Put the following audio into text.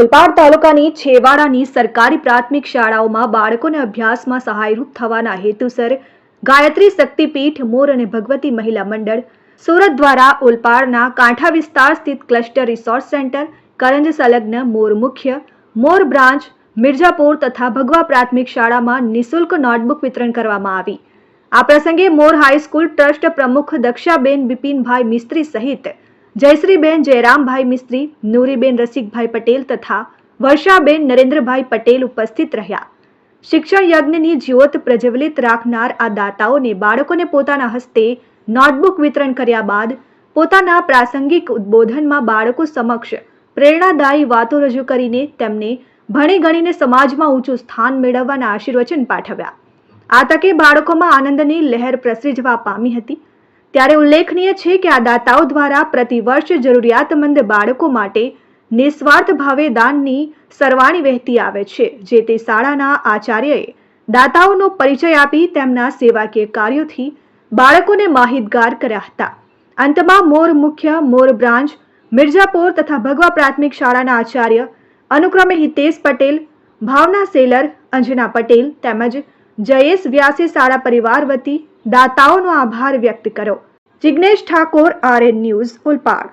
ઓલપાડ તાલુકાની છેવાડાની સરકારી પ્રાથમિક શાળાઓમાં બાળકોને અભ્યાસમાં સહાયરૂપ થવાના હેતુસર ગાયત્રી શક્તિપીઠ, મોર અને ભગવતી મહિલા મંડળ, સુરત દ્વારા ઓલપાડના કાંઠા વિસ્તાર સ્થિત ક્લસ્ટર રિસોર્ટ સેન્ટર, કરંજ સંલગ્ન મોર મુખ્ય, મોર બ્રાન્ચ મિર્જાપુર તથા ભગવા પ્રાથમિક શાળામાં નિઃશુલ્ક નોટબુક વિતરણ કરવામાં આવી. આ પ્રસંગે મોર હાઈસ્કૂલ ટ્રસ્ટ પ્રમુખ દક્ષાબેન બિપિનભાઈ મિસ્ત્રી સહિત જયશ્રીબેન, જયરામભાઈ મિસ્ત્રી, નૂરીબેન રસિકભાઈ પટેલ તથા વર્ષાબેન નરેન્દ્રભાઈ પટેલ ઉપસ્થિત રહ્યા. શિક્ષણ યજ્ઞની જ્યોત પ્રજ્વલિત રાખનાર આ દાતાઓને બાળકોને પોતાના હસ્તે નોટબુક વિતરણ કર્યા બાદ પોતાના પ્રાસંગિક ઉદ્બોધનમાં બાળકો સમક્ષ પ્રેરણાદાયી વાતો રજૂ કરીને તેમને ભણી ગણીને સમાજમાં ઊંચું સ્થાન મેળવવાના આશીર્વચન પાઠવ્યા. આ તકે બાળકોમાં આનંદની લહેર પ્રસરી જવા પામી હતી ત્યારે ઉલ્લેખનીય છે કે આ દાતાઓ દ્વારા પ્રતિવર્ષ જરૂરિયાતમંદ બાળકો માટે નિસ્વાર્થ ભાવે દાનની સરવાણી વહેતી આવે છે, જે તે શાળાના આચાર્યએ દાતાઓનો પરિચય આપી તેમના સેવાકીય કાર્યોથી બાળકોને માહિતગાર કર્યા હતા. અંતમાં મોર મુખ્ય, મોર બ્રાન્ચ મિર્જાપોર તથા ભગવા પ્રાથમિક શાળાના આચાર્ય અનુક્રમે હિતેશ પટેલ, ભાવના સેલર અંજના પટેલ તેમજ જયેશ વ્યાસે શાળા પરિવાર વતી દાતાઓનો આભાર વ્યક્ત કર્યો. Jignesh Thakor RN news Olpad.